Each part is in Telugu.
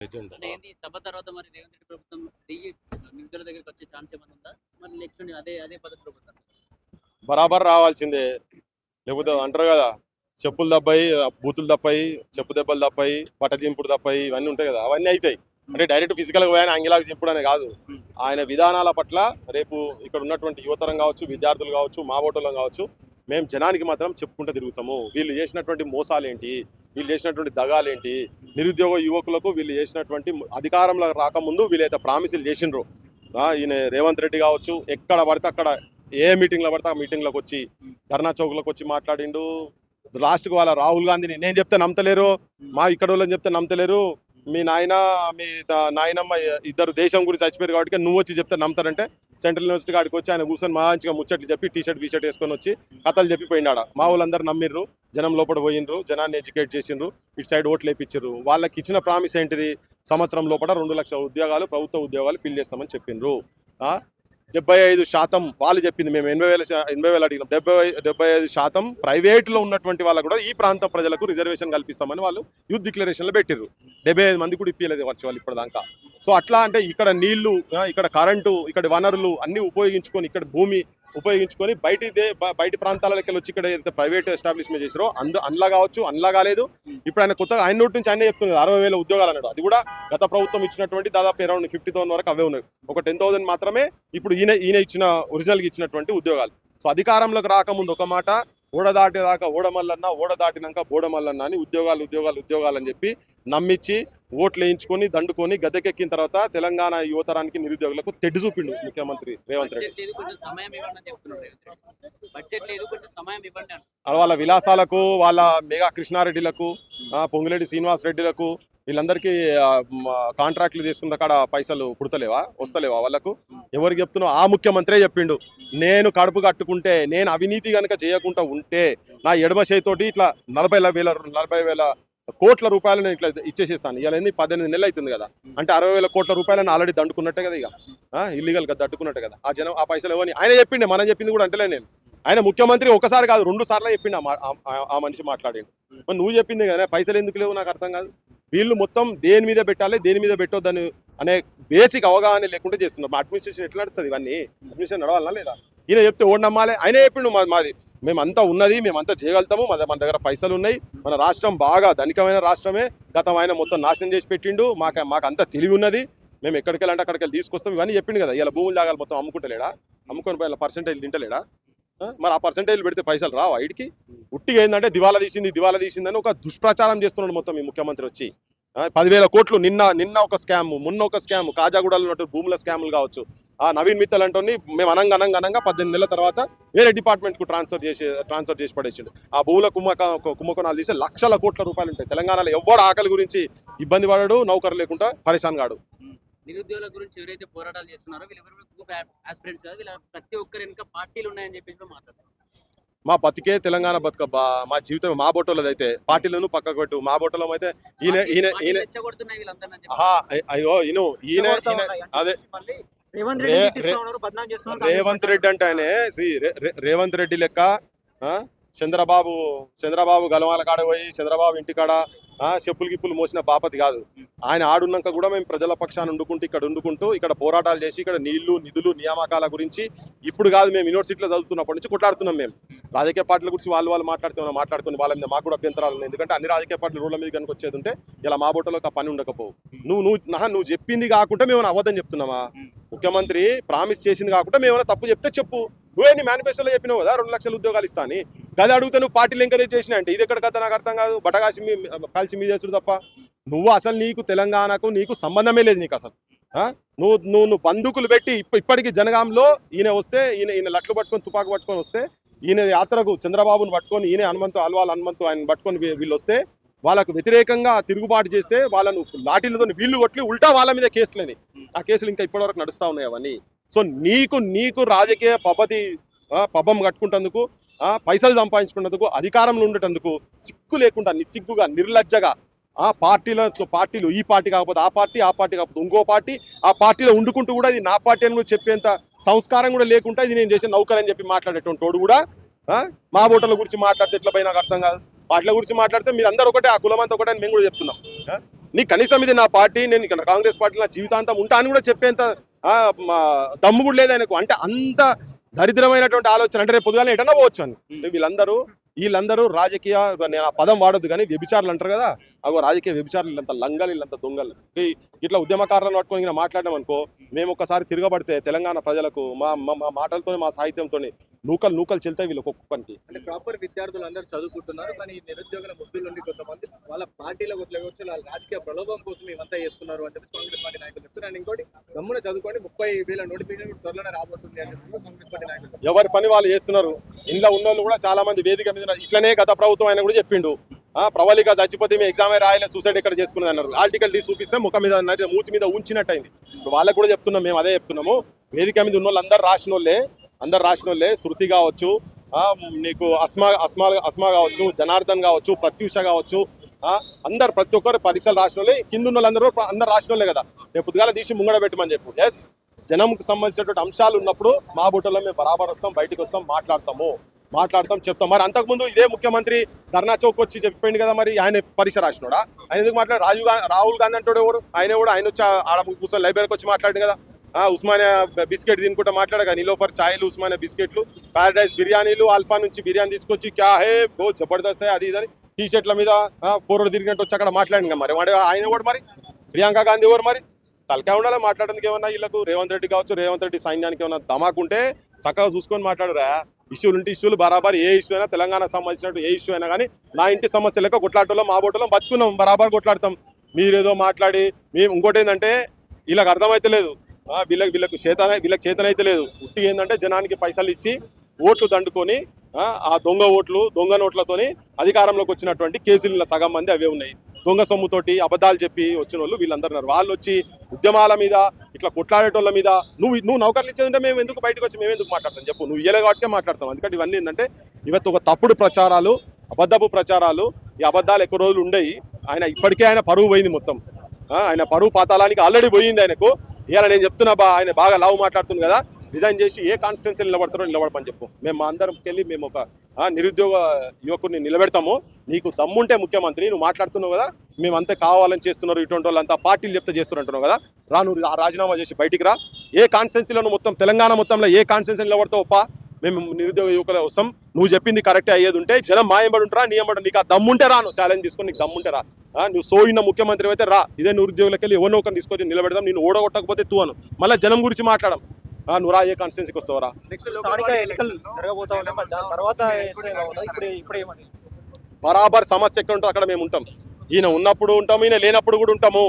లెజెండ్ అంటే ఏంది ఈ సభ తర్వాత మరి రేవంత్ రెడ్డి ప్రభుత్వం దిగి నిధుల దగ్గరికి వచ్చే ఛాన్స్ ఏమైనా ఉందా? మరి నెక్స్ట్ అదే అదే పద్ధతి ప్రభుత్వం. బరాబర్ రావాల్సిందే. లేకపోతే అంటారు కదా చెప్పులు దబ్బాయి బూతులు తప్పాయి చెప్పు దెబ్బలు తప్పాయి బట్ట చింపుడు తప్పాయి ఇవన్నీ ఉంటాయి కదా అవన్నీ అవుతాయి అంటే డైరెక్ట్ ఫిజికల్గా పోయిన అంగిలాగా చింపుడు అనే కాదు. ఆయన విధానాల పట్ల రేపు ఇక్కడ ఉన్నటువంటి యువతరం కావచ్చు విద్యార్థులు కావచ్చు మా ఓటర్లు కావచ్చు మేము జనానికి మాత్రం చెప్పుకుంటూ తిరుగుతాము. వీళ్ళు చేసినటువంటి మోసాలేంటి? వీళ్ళు చేసినటువంటి దగాలేంటి? నిరుద్యోగ యువకులకు వీళ్ళు చేసినటువంటి అధికారంలో రాకముందు వీళ్ళైతే ప్రామిసులు చేసిండ్రు. ఈయన రేవంత్ రెడ్డి కావచ్చు ఎక్కడ పడితే అక్కడ ఏ మీటింగ్లో పడితే ఆ మీటింగ్లకు వచ్చి ధర్నా చౌక్లకు వచ్చి మాట్లాడిండు. లాస్ట్కి వాళ్ళ రాహుల్ గాంధీని నేను చెప్తే నమ్మతలేరు మా ఇక్కడ వాళ్ళని చెప్తే నమ్మతలేరు. మీ నాయన మీ నాయనమ్మ ఇద్దరు దేశం గురించి చచ్చిపోయారు కాబట్టి నువ్వు వచ్చి చెప్తే నమ్ముతారంటే సెంట్రల్ యూనివర్సిటీ కాడికి వచ్చి ఆయన కూర్చొని మంచిగా ముచ్చట్లు చెప్పి టీ షర్ట్ వేసుకొని వచ్చి కథలు చెప్పిపోయినాడ. మా వాళ్ళందరూ నమ్మిర్రు జనం లోపల పోయినరు జనాన్ని ఎడ్యుకేట్ చేసిండ్రు ఇటు సైడ్ ఓట్లు వేయించారు వాళ్ళకి ఇచ్చిన ప్రామిస్ ఏంటిది? సంవత్సరం లోపల రెండు లక్షల ఉద్యోగాలు ప్రభుత్వ ఉద్యోగాలు ఫిల్ చేస్తామని చెప్పిండ్రు. డెబ్బై ఐదు శాతం వాళ్ళు చెప్పింది మేము ఎనభై వేల ఎనభై వేలు అడిగినాం. డెబ్బై డెబ్బై ఐదు శాతం ప్రైవేట్లో ఉన్నటువంటి వాళ్ళకు కూడా ఈ ప్రాంత ప్రజలకు రిజర్వేషన్ కల్పిస్తామని వాళ్ళు యూత్ డిక్లరేషన్లో పెట్టిర్రు. డెబ్బై ఐదు మంది కూడా ఇప్పలేదు వచ్చి వాళ్ళు ఇప్పటిదాకా. సో అట్లా అంటే ఇక్కడ నీళ్ళు ఇక్కడ కరెంటు ఇక్కడ వనరులు అన్నీ ఉపయోగించుకొని ఇక్కడ భూమి ఉపయోగించుకొని బయట బయట బ- బయటి ప్రాంతాలకి వచ్చి ఇక్కడ ఏదైతే ప్రైవేట్ ఎస్టాబ్లిష్మెంట్ చేసారో అందు అందులో కావచ్చు అందులో కాలేదు. ఇప్పుడు ఆయన కొత్తగా ఆయన నోటి నుంచి ఆయన చెప్తున్నారు అరవై వేల ఉద్యోగాలు అన్నాడు. అది కూడా గత ప్రభుత్వం ఇచ్చినటువంటి దాదాపు అరౌండ్ ఫిఫ్టీ థౌసండ్ వరకు అవే ఉన్నాయి. ఒక టెన్ థౌసండ్ మాత్రమే ఇప్పుడు ఈయన ఈయన ఇచ్చిన ఒరిజినల్గా ఇచ్చినటువంటి ఉద్యోగాలు. సో అధికారంలోకి రాకముందు ఒక మాట ఓడ దాటేదాకా ఓడమల్లన్న ఓడ దాటినాక బోడమల్లన్న అని ఉద్యోగాలు ఉద్యోగాలు ఉద్యోగాలు అని చెప్పి నమ్మించి ఓట్లు వేయించుకొని దండుకొని గద్దెకెక్కిన తర్వాత తెలంగాణ యువతరానికి నిరుద్యోగులకు తెడ్డు చూపిండు ముఖ్యమంత్రి రేవంత్ రెడ్డి. వాళ్ళ విలాసాలకు వాళ్ళ మెగా కృష్ణారెడ్డిలకు పొంగులేటి శ్రీనివాస్ రెడ్డిలకు వీళ్ళందరికీ కాంట్రాక్ట్లు తీసుకున్న కాడ పైసలు పుడతలేవా? వస్తలేవా వాళ్ళకు? ఎవరు చెప్తున్నావు ఆ ముఖ్యమంత్రే చెప్పిండు. నేను కడుపు కట్టుకుంటే నేను అవినీతి కనుక చేయకుండా ఉంటే నా ఎడమ చేతితోటి ఇట్లా నలభై వేల నలభై వేల కోట్ల రూపాయలు నేను ఇట్లా ఇచ్చేసేస్తాను. ఇవాళ ఏంది? పద్దెనిమిది నెలలు అవుతుంది కదా. అంటే అరవై వేల కోట్ల రూపాయలను ఆల్రెడీ దండుకున్నట్టే కదా ఇక. ఇల్లీగల్గా దట్టుకున్నట్టే కదా. ఆ జనం ఆ పైసలు ఇవ్వని ఆయన చెప్పిండే మనం చెప్పింది కూడా అంటలే నేను. ఆయన ముఖ్యమంత్రి ఒకసారి కాదు రెండు సార్లు చెప్పిండు ఆ మనిషి మాట్లాడిండు. నువ్వు చెప్పింది కదా పైసలు ఎందుకు లేవు నాకు అర్థం కాదు. వీళ్ళు మొత్తం దేని మీద పెట్టాలి దేని మీద పెట్టొద్దని అనే బేసిక్ అవగాహన లేకుండా చేస్తున్నారు. మా అడ్మినిస్ట్రేషన్ ఎట్లా నడుస్తుంది ఇవన్నీ? అడ్మినిస్ట్రేషన్ నడవాలనా లేదా? ఈయన చెప్తే ఓడి నమ్మాలి. ఆయన చెప్పిండు మాది. మేమంతా ఉన్నది మేమంతా చేయగలుగుతాము. మన మన దగ్గర పైసలు ఉన్నాయి. మన రాష్ట్రం బాగా ధనికమైన రాష్ట్రమే. గతం ఆయన మొత్తం నాశనం చేసి పెట్టిండు. మాకు మాకు అంత తెలివి ఉన్నది. మేము ఎక్కడికి వెళ్ళాలంటే అక్కడికి వెళ్ళి తీసుకొస్తాం. ఇవన్నీ చెప్పిండు కదా. ఇలా భూములు జాగాలు మొత్తం అమ్ముకుంటలేడా? అమ్ముకొని పోయి పర్సెంటేజ్ తింటలేడా? మరి ఆ పర్సంటేజ్ పెడితే పైసలు రావా ఇడికి? ఉట్టిగా ఏంటంటే దివాలా తీసింది దివాలా తీసిందని ఒక దుష్ప్రచారం చేస్తున్నాడు మొత్తం ఈ ముఖ్యమంత్రి వచ్చి. పదివేల కోట్లు నిన్న నిన్న ఒక స్కామ్ మొన్న ఒక స్కామ్ కాజాగూడలో ఉన్నట్టు భూముల స్కాములు కావచ్చు. ఆ నవీన్ మిత్తల్ అంటోని మేము అనంగా అనంగా అనంగా పద్దెనిమిది నెలల తర్వాత వేరే డిపార్ట్మెంట్కు ట్రాన్స్ఫర్ చేసి ట్రాన్స్ఫర్ చేసి పడేసిండు. ఆ భూముల కుమ్మక కుంభకోణాలు తీసి లక్షల కోట్ల రూపాయలు ఉంటాయి తెలంగాణలో ఎవడు ఆకలి గురించి ఇబ్బంది పడడు నౌకరు లేకుండా పరేషాన్ కాడు. నిరుద్యోగుల గురించి ఎవరైతే పోరాటాలు చేస్తున్నారో వీళ్ళెవరు ఆస్పిరెంట్స్ కాదు వీళ్ళ ప్రతి ఒక్కరి వెనుక పార్టీలు ఉన్నాయని చెప్పేసి కూడా మాట్లాడుతున్నారు మా బతికే తెలంగాణ బతుకబ్బా మా జీవితం మా బొట్టోలది అయితే. పార్టీలను పక్కకు పెట్టు. మా బొట్టలో అయితే ఈయన ఈయన ఈయన అయ్యో ఈయన అదే. రేవంత్ రెడ్డి అంటే ఆయనే. రేవంత్ రెడ్డి లెక్క చంద్రబాబు చంద్రబాబు గలవాల కాడ పోయి చంద్రబాబు ఇంటికాడ చెప్పులు గిప్పులు మోసిన బాపతి కాదు. ఆయన ఆడున్నాక కూడా మేము ప్రజల పక్షాన్ని వండుకుంటూ ఇక్కడ వండుకుంటూ ఇక్కడ పోరాటాలు చేసి ఇక్కడ నీళ్ళు నిధులు నియామకాల గురించి ఇప్పుడు కాదు మేము యూనివర్సిటీలో చదువుతున్నప్పటి నుంచి కొట్లాడుతున్నాం మేము. రాజకీయ పార్టీల గురించి వాళ్ళు వాళ్ళు మాట్లాడుతున్నాం మాట్లాడుకుని వాళ్ళ మీద మాకు కూడా అభ్యంతరాలు ఉన్నాయి. ఎందుకంటే అన్ని రాజకీయ పార్టీలు రోడ్ల మీద కనుక వచ్చేది ఉంటే ఇలా మా బోటలో ఒక పని ఉండకపోవు. నువ్వు నువ్వు నా నువ్వు చెప్పింది కాకుండా మేము అబద్ధం చెప్తున్నామా? ముఖ్యమంత్రి ప్రామిస్ చేసింది కాకుండా మేము తప్పు చెప్తే చెప్పు. నువ్వే నీ మేనిఫెస్టోలో చెప్పినావు కదా రెండు లక్షల ఉద్యోగాలు ఇస్తాను గది అడిగితే నువ్వు పార్టీలు ఎంకరేజ్ చేసిన అంటే ఇది ఎక్కడ కథ? నాకు అర్థం కాదు. బటగాసి మీ కలిసి మీ చేసుడు తప్ప. నువ్వు అసలు నీకు తెలంగాణకు నీకు సంబంధమే లేదు నీకు అసలు. నువ్వు నువ్వు నువ్వు బందుకులు పెట్టి ఇప్ప ఇప్పటికి జనగాంలో ఈయన వస్తే ఈయన ఈయన లట్లు పట్టుకొని తుపాకు పట్టుకొని వస్తే ఈయన యాత్రకు చంద్రబాబును పట్టుకొని ఈయన హనుమంతు అల్వాల్ హనుమంతు ఆయన పట్టుకొని వీళ్ళు వస్తే వాళ్ళకు వ్యతిరేకంగా తిరుగుబాటు చేస్తే వాళ్ళను లాఠీలతో వీళ్ళు కొట్టి ఉల్టా వాళ్ళ మీద కేసులని ఆ కేసులు ఇంకా ఇప్పటివరకు నడుస్తూ ఉన్నాయి అవన్నీ. సో నీకు నీకు రాజకీయ పపతి పబ్బం కట్టుకుంటందుకు పైసలు సంపాదించుకున్నందుకు అధికారంలో ఉండేటందుకు సిగ్గు లేకుండా నిస్సిగ్గుగా నిర్లజ్జగా ఆ పార్టీల పార్టీలు ఈ పార్టీ కాకపోతే ఆ పార్టీ ఆ పార్టీ కాకపోతే ఇంకో పార్టీ ఆ పార్టీలో ఉండుకుంటూ కూడా ఇది నా పార్టీ అని కూడా చెప్పేంత సంస్కారం కూడా లేకుండా ఇది నేను చేసే అని చెప్పి మాట్లాడేటువంటి తోడు కూడా మా ఓటర్ల గురించి మాట్లాడితే ఎట్లా పోయి నాకు అర్థం కాదు. వాటిల గురించి మాట్లాడితే మీరు అందరూ ఒకటే ఆ కులమంతా ఒకటే అని మేము కూడా చెప్తున్నాం. నీ కనీసం ఇది నా పార్టీ నేను కాంగ్రెస్ పార్టీ నా జీవితాంతం ఉంటా అని కూడా చెప్పేంత మా దమ్ము కూడా లేదు ఆయనకు. అంటే అంత దరిద్రమైనటువంటి ఆలోచన అంటే రేపు పొద్దుగానే ఎటన్నా పోవచ్చు అని. వీళ్ళందరూ వీళ్ళందరూ రాజకీయ నేను ఆ పదం వాడొద్దు కానీ వ్యభిచారులు అంటారు కదా. అగో రాజకీయ వ్యభిచారులు వీళ్ళంత లంగలు వీళ్ళంత దొంగలు. ఇట్లా ఉద్యమకారులను పట్టుకొని ఇలా మాట్లాడడం అనుకో మేము ఒకసారి తిరగబడితే తెలంగాణ ప్రజలకు మా మా- మాటలతో మా సాహిత్యంతో నూకలు నూకలు చెల్తాయి వీళ్ళకి ఒక్కొక్కరికి. అంటే ప్రాపర్ విద్యార్థులు అందరూ చదువుకుంటున్నారు కానీ నిరుద్యోగుల ముస్లిం నుండి కొంతమంది వాళ్ళ పార్టీలకు వచ్చి వాళ్ళ రాజకీయ ప్రలోభం కోసం ఇవంతా చేస్తున్నారు అని చెప్పి కాంగ్రెస్ పార్టీ నాయకులు చెప్తున్నారు. ఇంకోటి గమ్మున చదువుకోండి ముప్పై వేల నోటిఫికేషన్ త్వరలోనే రాబోతుంది అని చెప్పి కాంగ్రెస్ పార్టీ నాయకులు. ఎవరి పని వాళ్ళు చేస్తున్నారు? ఇంట్లో ఉన్న వాళ్ళు కూడా చాలా మంది వేదిక మీద ఇట్లనే గత ప్రభుత్వం ఆయన కూడా చెప్పిండు. ప్రవళిక చచ్చిపోతే మీ ఎగ్జామ్ రాయలే సూసైడ్ ఎక్కడ చేసుకున్నది అన్నారు. ఆర్టికల్ తీసి చూపిస్తే ముఖం మీద అన్నట్టు మూతి మీద ఉంచినట్టయింది. వాళ్ళకు కూడా చెప్తున్నాం మేము అదే చెప్తున్నాము. వేదిక మీద ఉన్న వాళ్ళు అందరు రాసిన వాళ్ళే అందరు రాసిన వాళ్ళే శృతి కావచ్చు నీకు అస్మా అస్మా అస్మా కావచ్చు జనార్దన్ కావచ్చు ప్రత్యూష కావచ్చు అందరు ప్రతి ఒక్కరు పరీక్షలు రాసిన వాళ్ళే కింద ఉన్న వాళ్ళందరూ అందరు రాసిన వాళ్ళే కదా. రేపు పొద్దుగాల తీసి ముంగడ పెట్టమని చెప్పు. ఎస్ జనంకి సంబంధించినటువంటి అంశాలు ఉన్నప్పుడు మా బుట్టలో మేము బరాబర్ వస్తాం బయటకు వస్తాం మాట్లాడతాము. మాట్లాడతాం చెప్తాం. మరి అంతకుముందు ఇదే ముఖ్యమంత్రి ధర్నా చౌక్ వచ్చి చెప్పిండు కదా మరి ఆయన పరీక్ష రాసినోడా? ఆయన ఎందుకు మాట్లాడు రాజీవ్ రాహుల్ గాంధీ అంటాడు ఎవరు? ఆయన కూడా ఆయన వచ్చి ఆడ కూర్చొని లైబ్రరీకి వచ్చి మాట్లాడు కదా. ఆ ఉస్మానియా బిస్కెట్ తినుకుంటా మాట్లాడగా నిలోఫర్ ఛాయలు ఉస్మానియా బిస్కెట్లు ప్యారడైజ్ బిర్యానీలు ఆల్ఫా నుంచి బిర్యానీ తీసుకొచ్చి క్యా హే బో జబర్దస్త్ అది ఇదని టీ షర్ట్ల మీద పూర్వ తిరిగినట్టు వచ్చి అక్కడ మాట్లాడింది మరి. వాడు ఆయన కూడా మరి? ప్రియాంక గాంధీ ఎవరు మరి? తలకాయ ఉండాలి మాట్లాడడానికి ఏమన్నా వీళ్ళకు? రేవంత్ రెడ్డి కావచ్చు రేవంత్ రెడ్డి సైన్యానికి ఏమన్నా ధమాకుంటే చక్కగా చూసుకొని మాట్లాడురా. ఇష్యూలు ఉంటే ఇష్యూలు బరాబర్ ఏ ఇష్యూ అయినా తెలంగాణకు సంబంధించినట్టు ఏ ఇష్యూ అయినా కానీ నా ఇంటి సమస్య లెక్క కొట్లాటలో మా బోటలో బతుకున్నాం బరాబర్ కొట్లాడతాం. మీరేదో మాట్లాడి మేము ఇంకోటి ఏంటంటే వీళ్ళకి అర్థమైతలేదు లేదు. వీళ్ళకి వీళ్ళకు చేతన వీళ్ళకి చేతనైతే లేదు. ఉట్టి ఏంటంటే జనానికి పైసలు ఇచ్చి ఓట్లు దండుకొని ఆ, దొంగ ఓట్లు దొంగ నోట్లతోని అధికారంలోకి వచ్చినటువంటి కేసులు సగం మంది అవే ఉన్నాయి. దొంగ సొమ్ముతోటి అబద్ధాలు చెప్పి వచ్చిన వాళ్ళు వీళ్ళందరూ ఉన్నారు. వాళ్ళు వచ్చి ఉద్యమాల మీద ఇట్లా కొట్లాడేటోళ్ళ మీద నువ్వు నువ్వు నౌకర్లు ఇచ్చేదంటే మేము ఎందుకు బయటకు వచ్చి మేము ఎందుకు మాట్లాడతాం? చెప్పు నువ్వు ఇయ్యలే కాబట్టి మాట్లాడతాం. ఎందుకంటే ఇవన్నీ ఏంటంటే ఇవತ್ತು ఒక తప్పుడు ప్రచారాలు అబద్ధపు ప్రచారాలు ఈ అబద్ధాలు ఎక్కువ రోజులు ఉండేవి ఆయన ఇప్పటికే ఆయన పరువు పోయింది మొత్తం. ఆయన పరువు పాతాళానికి ఆల్రెడీ పోయింది ఆయనకు. ఇవాళ నేను చెప్తున్నా బా ఆయన బాగా లావు మాట్లాడుతుంది కదా రిజైన్ చేసి ఏ కాన్స్టిట్యున్సీ నిలబడతారో నిలబడమని చెప్పు. మేము మా అందరికి వెళ్ళి మేము ఒక నిరుద్యోగ యువకుడిని నిలబెడతాము. నీకు దమ్ముంటే ముఖ్యమంత్రి నువ్వు మాట్లాడుతున్నావు కదా మేము అంతా కావాలని చేస్తున్నారు ఇటువంటి వాళ్ళంతా పార్టీలు చెప్తే చేస్తున్నారు కదా రా నువ్వు రాజీనామా చేసి బయటికి రా. ఏ కాన్స్టిట్యున్సీలో మొత్తం తెలంగాణ మొత్తంలో ఏ కాన్స్టిట్యున్సీ నిలబడతావు పా. మేము నిరుద్యోగ యువకుల కోసం నువ్వు చెప్పింది కరెక్టే అయ్యేది ఉంటే జనం మాయంబడి ఉంటారా నీ ఎంబడి నీకు ఆ దమ్ముంటే రా నువ్వు ఛాలెంజ్ తీసుకొని నీకు దమ్ముంటే రా. నువ్వు సోయిన ముఖ్యమంత్రి అయితే రా. ఇదే నిరుద్యోగులకి వెళ్ళి ఎవరినో ఒకరిని తీసుకొని నిలబెడదాం. నేను ఓడగొట్టకపోతే తూ అను మళ్ళీ జనం గురించి మాట్లాడడం నువ్వు రా ఏ కాన్స్టిట్యున్సీకి వస్తావు రా నెక్స్ట్ స్థానిక ఎన్నికలు జరగబోతా ఉన్నాయి మరి దాని తర్వాత వేస్తే ఎలా ఉండదు? ఇప్పుడు ఇప్పుడు ఏమని బరాబర్ సమస్య ఎక్కడ ఉంటుందో అక్కడ మేము ఉంటాం ఈయన ఉన్నప్పుడు ఉంటాము ఈయన లేనప్పుడు కూడా ఉంటాము?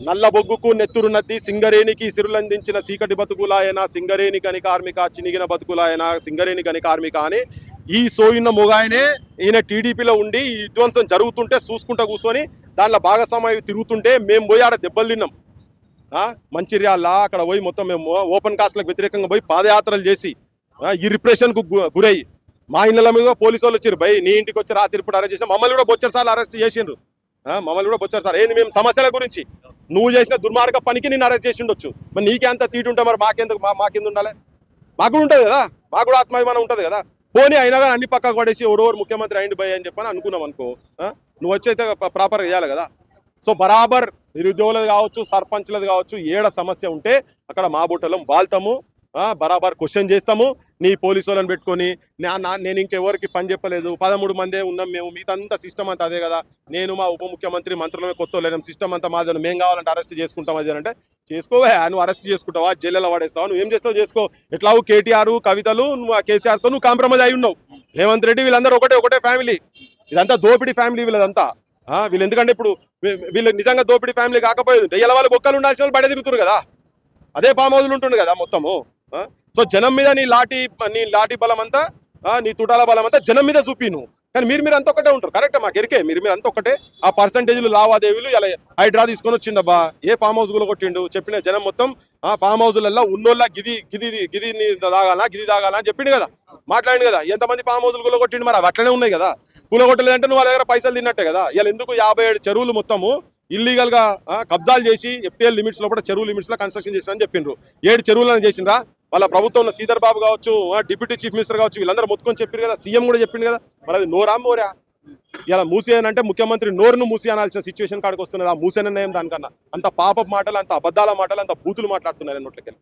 నల్ల బొగ్గుకు నెత్తురు నద్ది సింగరేణికి సిరులందించిన చీకటి బతుకులాయన సింగరేణి గని కార్మిక చినిగిన బతుకులాయన సింగరేణి గని కార్మిక అని ఈ సోయిన్న మొగాయనే ఈయన టీడీపీలో ఉండి ఈ విధ్వంసం జరుగుతుంటే చూసుకుంటా కూర్చొని దాంట్లో భాగస్వామ్యం తిరుగుతుంటే మేము పోయి ఆడ దెబ్బలు తిన్నాం? మంచిర్యాల? అక్కడ పోయి మొత్తం మేము ఓపెన్ కాస్ట్లకు వ్యతిరేకంగా పోయి పాదయాత్రలు చేసి ఈ రిప్రెషన్కు గురయ్యి గురై మా ఇళ్ళ మీద పోలీసు వాళ్ళు వచ్చారు. భయ్ నీ ఇంటికి వచ్చి రాత్రి ఇప్పుడు అరెస్ట్ చేసిన మమ్మల్ని కూడా బొచ్చర్ సార్లు అరెస్ట్ చేసిండ్రు. మమ్మల్ని కూడా బొచ్చారు సార్. ఏంది మేము సమస్యల గురించి? నువ్వు చేసిన దుర్మార్గ పనికి నేను అరెస్ట్ చేసి ఉండొచ్చు మరి నీకే అంత తీటు మరి మాకెందుకు మా మాకెందు ఉండాలి? మాకు కూడా ఉంటుంది కదా? మాకు కూడా ఆత్మాభిమానం ఉంటుంది కదా? పోనీ అయినా కానీ అన్ని పక్కకు పడేసి ఎవరెవరు ముఖ్యమంత్రి అయింది భయ్ అని చెప్పని అనుకున్నాం అనుకో నువ్వు వచ్చి అయితే ప్రాపర్గా చేయాలి కదా? సో బరాబర్ నిరుద్యోగులది కావచ్చు సర్పంచ్లది కావచ్చు ఏడ సమస్య ఉంటే అక్కడ మా బుట్టలం వాళ్తాము. ఆ, బరాబర్ క్వశ్చన్ చేస్తాము. నీ పోలీసు వాళ్ళని పెట్టుకొని నా నా- నేను ఇంకెవరికి పని చెప్పలేదు. పదమూడు మందే ఉన్నాం మేము మిగతా సిస్టమ్ అంతా అదే కదా. నేను మా ఉప ముఖ్యమంత్రి మంత్రులమే కొత్త లేను సిస్టమ్ అంతా మాది మేము కావాలంటే అరెస్ట్ చేసుకుంటాం అది అంటే చేసుకోవే నువ్వు అరెస్ట్ చేసుకుంటావా? జైల్లో పడేస్తావా నువ్వు ఏం చేస్తావు చేసుకో. ఎట్లావు కేటీఆర్ కవితలు నువ్వు కేసీఆర్తో నువ్వు కాంప్రమైజ్ అయి ఉన్నావు. రేవంత్ రెడ్డి వీళ్ళందరూ ఒకటే ఒకటే ఫ్యామిలీ ఇదంతా దోపిడీ ఫ్యామిలీ వీళ్ళదంతా. వీళ్ళు ఎందుకంటే ఇప్పుడు వీళ్ళు నిజంగా దోపిడీ ఫ్యామిలీ కాకపోయేది ఉంటే ఇలా వాళ్ళు బొక్కలు ఉండాల్సిన వాళ్ళు బయట తిరుగుతారు కదా. అదే ఫామ్ హౌస్లు ఉంటుండు కదా మొత్తము ఆ? సో జనం మీద నీ లాఠీ నీ లాఠీ బలం అంతా ఆ, నీ తుటాల బలం అంతా జనం మీద చూపి నువ్వు కానీ మీరు మీరు అంత ఒకటే ఉంటారు కరెక్ట్ మాకు ఎరికే మీరు మీరు అంత ఒకటే ఆ పర్సంటేజ్లు లావాదేవీలు ఇలా హైడ్రా తీసుకొని వచ్చిండబ్బా ఏ ఫామ్ హౌస్ కొట్టిండు చెప్పిన జనం మొత్తం ఆ ఫామ్ హౌస్లలో ఉన్నోళ్ళ గిది గిది గిది నీ తాగాలా గిది తాగాలా అని చెప్పిండు కదా. మాట్లాడిండు కదా ఎంతమంది ఫామ్ హౌస్లు కూడా కొట్టిండు మరి అవి అట్లనే ఉన్నాయి కదా. కూలగొట్టలేదంటే నువ్వు వాళ్ళ దగ్గర పైసలు తిన్నట్టే కదా. ఇలా ఎందుకు యాభై ఏడు చెరువులు మొత్తము ఇల్లీగల్గా కబ్జాలు చేసి ఎఫ్టీఎల్ లిమిట్స్లో కూడా చెరువు లిమిట్స్లో కన్స్ట్రక్షన్ చేసిన చెప్పిండ్రు. ఏడు చెరువులను చేసినరా వాళ్ళ ప్రభుత్వంలో శ్రీధర్ బాబు కావచ్చు డిప్యూటీ చీఫ్ మినిస్టర్ కావచ్చు వీళ్ళందరూ మొత్తుకొని చెప్పారు కదా సీఎం కూడా చెప్పింది కదా. మరి అది నోరా మోరా? ఇలా మూసేయనంటే ముఖ్యమంత్రి నోరును మూసి అనాల్సిన సిచ్యువేషన్ కాడికి వస్తున్నది ఆ మూసేననేం దానికన్నా. అంత పాప మాటలు అంత అబద్ధాల మాటలు అంత బూతులు మాట్లాడుతున్నారు నోట్లకి